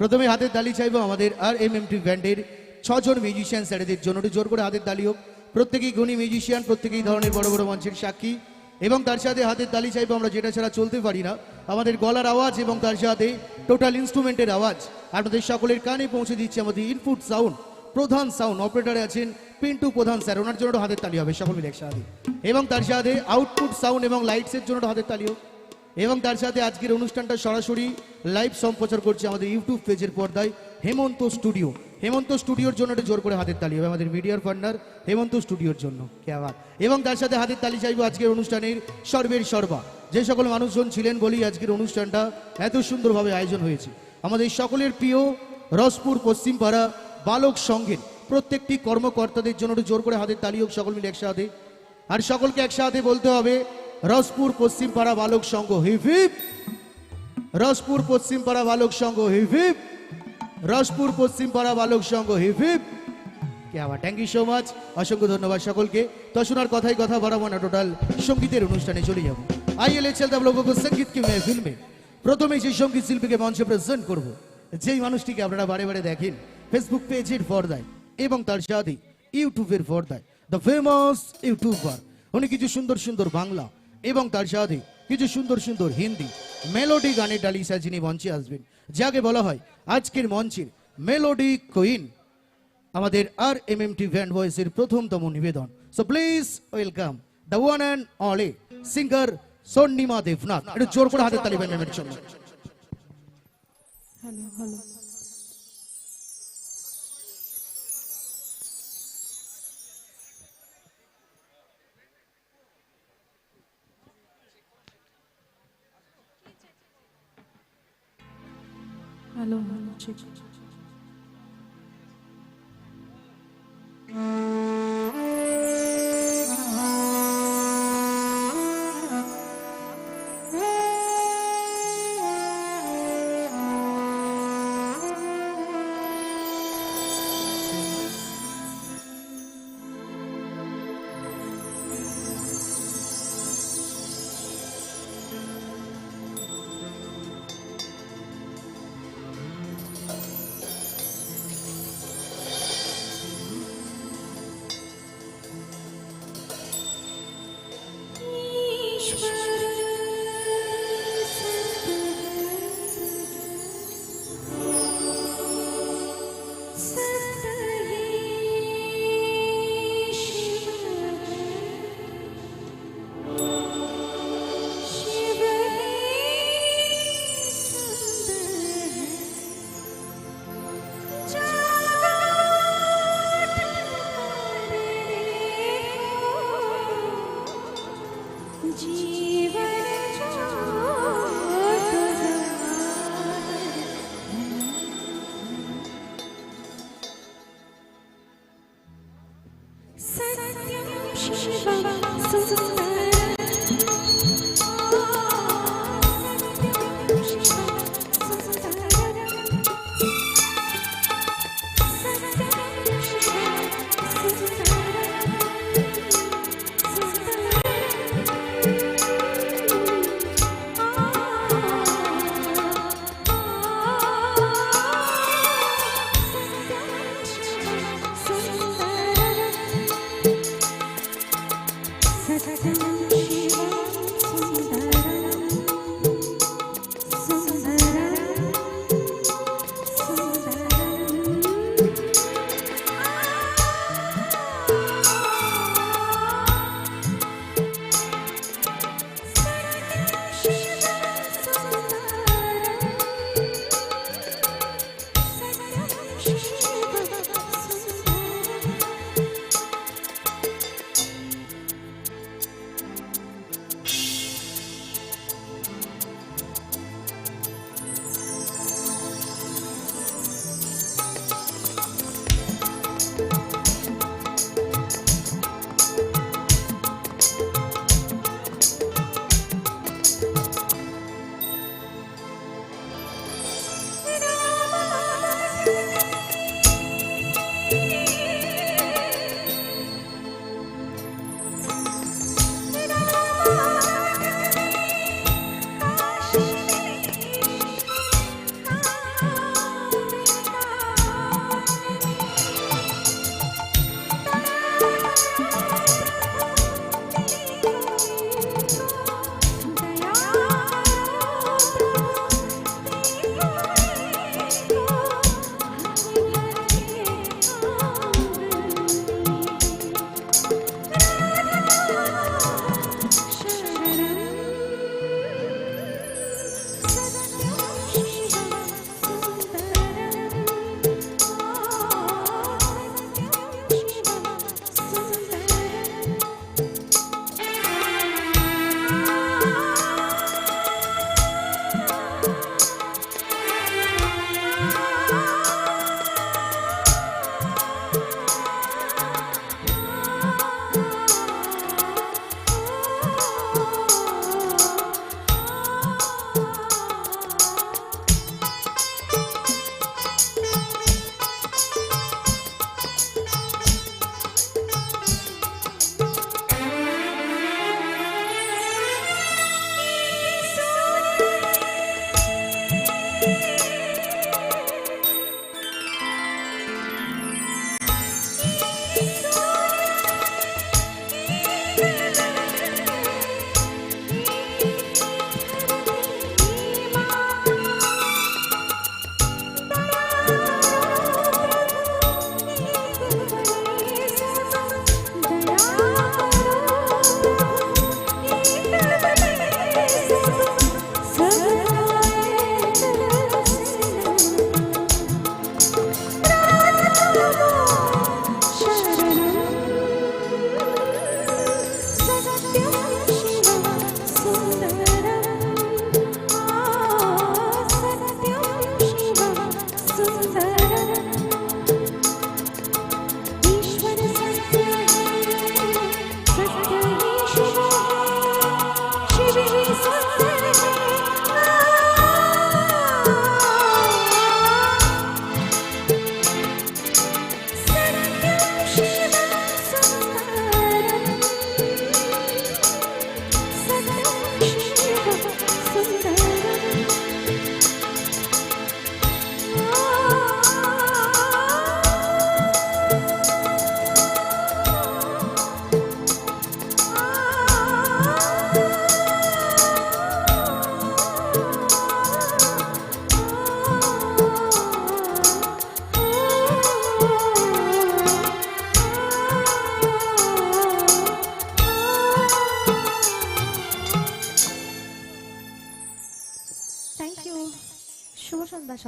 প্রথমে হাতের তালি চাইব আমাদের আর এম এম টি ব্যান্ডের ছজন মিউজিশিয়ান স্যারেদের জন্য। জোর করে হাতের তালি হোক। প্রত্যেকেই গুণী মিউজিশিয়ান প্রত্যেকেই ধরনের বড় বড় মঞ্চের সাক্ষী। এবং তার সাথে হাতের তালি চাইব আমরা, যেটা ছাড়া চলতে পারি না। আমাদের গলার আওয়াজ এবং তার সাথে টোটাল ইনস্ট্রুমেন্টের আওয়াজ। আপনাদের সকলের কানে পৌঁছে দিচ্ছে আমাদের ইনপুট সাউন্ড প্রধান সাউন্ড অপারেটারে আছেন পিন্টু প্রধান স্যার। ওনার জন্য হাতের তালি হবে। সকল মিলে একসাথে। এবং তার সাথে আউটপুট সাউন্ড এবং লাইটসের জন্য হাতের তালি হোক। এবং তার সাথে আজকের অনুষ্ঠানটা সরাসরি লাইভ সম্প্রচার করছে আমাদের ইউটিউব পেজের পর্দায় হেমন্ত স্টুডিও হেমন্ত স্টুডিওর জন্য একটু জোর করে হাতের তালি হবে আমাদের মিডিয়ার পার্টনার হেমন্ত স্টুডিওর জন্য। কে আবার? এবং তার সাথে হাতের তালি চাইব আজকের অনুষ্ঠানের সর্বের সর্বা। যে সকল মানুষজন ছিলেন বলেই আজকের অনুষ্ঠানটা এত সুন্দরভাবে আয়োজন হয়েছে। আমাদের সকলের প্রিয় রসপুর পশ্চিমপাড়া বালক সংঘের প্রত্যেকটি কর্মকর্তাদের জন্য জোর করে হাতের তালি হোক সকল মিলে একসাথে। আর সকলকে একসাথে বলতে হবে রসপুর পশ্চিম পাড়া বালক সংঘ হিভিপ রসপুর পশ্চিম পাড়া বালক সংঘ হিভিপ রসপুর পশ্চিম পাড়া বালক সংঘ হিভিপ কে আবার? থ্যাংক ইউ সো মাচ অসংখ্য ধন্যবাদ সকলকে। তসুনার কথাই কথা বাড়াবো না টোটাল সঙ্গীতের অনুষ্ঠানে চলে যাব। আইএলএ চেলতাম লোককে সংগীত কি ফিল্মে। প্রথমে সেই সংগীত শিল্পীকে মঞ্চে প্রেজেন্ট করব, যেই মানুষটিকে আপনারা বারে বারে দেখেন ফেসবুক পেজের পর্দায় এবং তার সাথে ইউটিউবের পর্দায়। দ্য ফেমাস ইউটিউবার উনি কিছু সুন্দর সুন্দর বাংলা এবং তার সাথে কিছু সুন্দর সুন্দর হিন্দি মেলোডি গানের ডালিসা যিনি মঞ্চে আসবেন। যাকে বলা হয় আজকের মঞ্চের মেলোডি কুইন আমাদের আর এম এম টি ভ্যান্ড ভয়েসের প্রথমতম নিবেদন। So please welcome the one and only singer Swarnima Debnath একটু জোর করে হাতের তালি ম্যামের জন্য হ্যালো হ্যালো হ্যালো হ্যালো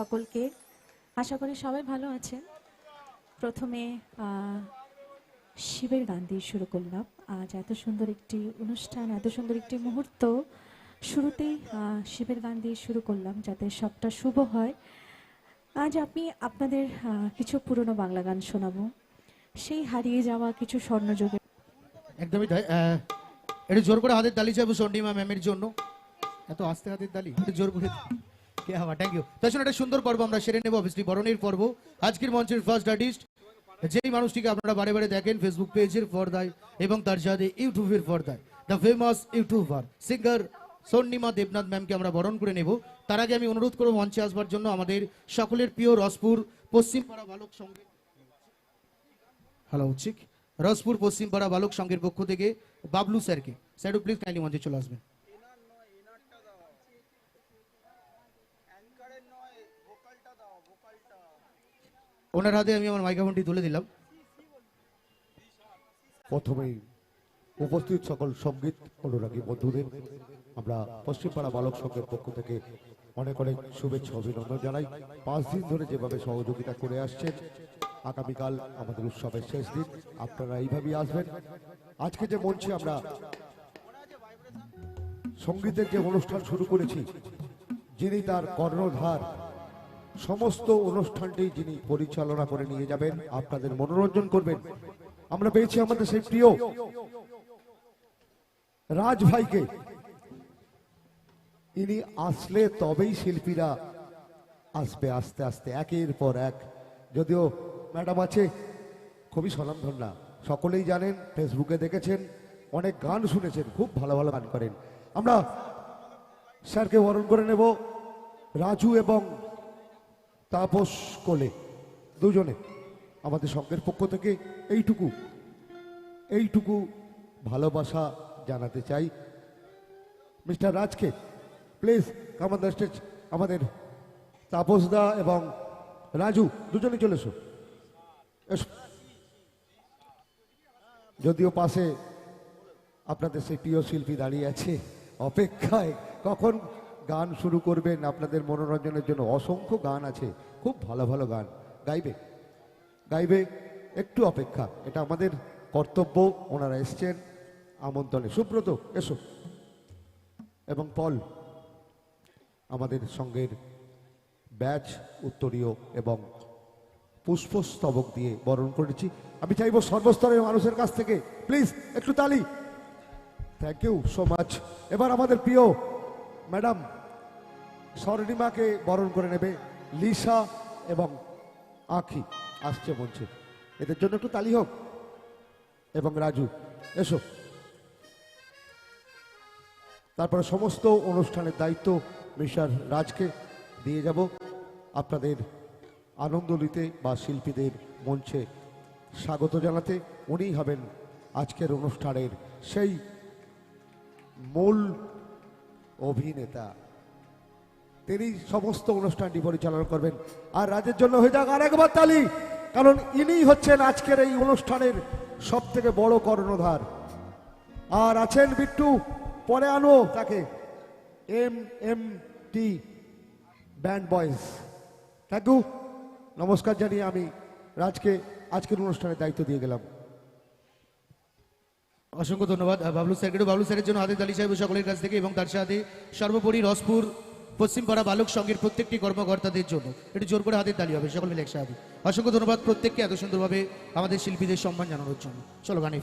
সকলকে। আশা করি সবাই ভালো আছেন। প্রথমে শিবের গান দিয়ে শুরু করলাম। আজ এত সুন্দর একটি অনুষ্ঠান, এত সুন্দর একটি মুহূর্ত। শুরুতেই শিবের গান দিয়ে শুরু করলাম যাতে সবটা শুভ হয়। আজ আমি আপনাদের কিছু পুরনো বাংলা গান শোনাবো। সেই হারিয়ে যাওয়া কিছু স্বর্ণযুগের একদমই তাই। একটু জোর করে হাতের তালি চাইব সন্ডিমা ম্যামের জন্য। এত আস্তে হাতের একটু জোর করে সিঙ্গার বরণ করে নেব। তার আগে আমি অনুরোধ করব মঞ্চে আসবার জন্য আমাদের সকলের প্রিয় রসপুর পশ্চিমপাড়া বালক সঙ্গে হ্যালো উচিক রসপুর পশ্চিমপাড়া বালক সংঘের পক্ষ থেকে বাবলু স্যারকে। স্যার প্লিজ কাইন্ডলি মঞ্চে চলে আসবেন। ওনার হাতে আমি আমার মাইক্রোফোনটি তুলে দিলাম। প্রথমেই উপস্থিত সকল সংগীত অনুরাগী বন্ধুদের, আমরা পশ্চিমপাড়া বালক সংঘের পক্ষ থেকে অনেক অনেক শুভেচ্ছা, অভিনন্দন জানাই। পাঁচ দিন ধরে যেভাবে সহযোগিতা করে আসছেন, আগামীকাল আমাদের উৎসবের শেষ দিন, আপনারা এইভাবেই আসবেন। আজকে যে মঞ্চে আমরা সঙ্গীতের যে অনুষ্ঠান শুরু করেছি, যিনি তার কর্ণধার সমস্ত অনুষ্ঠানটি যিনি পরিচালনা করে নিয়ে যাবেন, আপনাদের মনোরঞ্জন করবেন। আমরা পেয়েছি আমাদের সেই প্রিয় রাজ ভাইকে। ইনি আসলে তবেই শিল্পীরা আসবে আস্তে আস্তে, একের পর এক। যদিও ম্যাডাম আছে, খুবই স্বনামধন্যা। সকলেই জানেন, ফেসবুকে দেখেছেন, অনেক গান শুনেছেন, খুব ভালো ভালো গান করেন। আমরা স্যারকে বরণ করে নেব, রাজু এবং তাপস কোলে। দুজনে আমাদের সঙ্গের পক্ষ থেকে এইটুকু এইটুকু ভালোবাসা জানাতে চাই। মিস্টার রাজকে, প্লিজ আমাদের স্টেজ আমাদের তাপসদা এবং রাজু, দুজনে চলে এসো। এসো। যদিও পাশে আপনাদের সেই প্রিয় শিল্পী দাঁড়িয়ে আছে, অপেক্ষায় কখন গান শুরু করবেন আপনাদের মনোরঞ্জনের জন্য। অসংখ্য গান আছে, খুব ভালো ভালো গান। গাইবে? গাইবে? একটু অপেক্ষা, এটা আমাদের কর্তব্য, ওনারা এসছেন আমন্ত্রণে। সুব্রত, এসো। এবং পল, আমাদের সঙ্গের ব্যাচ উত্তরীয় এবং পুষ্পস্তবক দিয়ে বরণ করেছি। আমি চাইব সর্বস্তরের মানুষের কাছ থেকে। প্লিজ, একটু তালি। থ্যাংক ইউ সো মাচ এবার আমাদের প্রিয় ম্যাডাম, স্বর্ণিমাকে বরণ করে নেবে লিসা এবং আখি। আসছে মঞ্চে এদের জন্য একটু তালি হোক। এবং রাজু, এসো। তারপরে সমস্ত অনুষ্ঠানের দায়িত্ব মিশার রাজকে দিয়ে যাব। আপনাদের আনন্দ নিতে বা শিল্পীদের মঞ্চে স্বাগত জানাতে উনিই হবেন আজকের অনুষ্ঠানের সেই মূল অভিনেতা। তিনি সমস্ত অনুষ্ঠানটি পরিচালনা করবেন। আর রাজের জন্য হয়ে যাক আর একবার তালি, কারণ ইনি হচ্ছেন আজকের এই অনুষ্ঠানের সব থেকে বড় কর্ণধার। আর আছেন বিট্টু, পরে আনো তাকে। M M T, band boys. Thank you. নমস্কার জানিয়ে আমি রাজকে, আজকের অনুষ্ঠানের দায়িত্ব দিয়ে গেলাম। অসংখ্য ধন্যবাদ। বাবলু স্যারকে বাবলু স্যারের জন্য হাতের তালি সাহেব সকলের কাছ থেকে এবং তার সাথে সর্বোপরি রসপুর, পশ্চিমপাড়া বালক সংঘের প্রত্যেকটি কর্মকর্তাদের জন্য। এটি জোর করে হাতের তালি হবে, সকল মিলে একসাথে। অসংখ্য ধন্যবাদ প্রত্যেককে এত সুন্দরভাবে আমাদের শিল্পীদের সম্মান জানানোর জন্য। চলো গানে।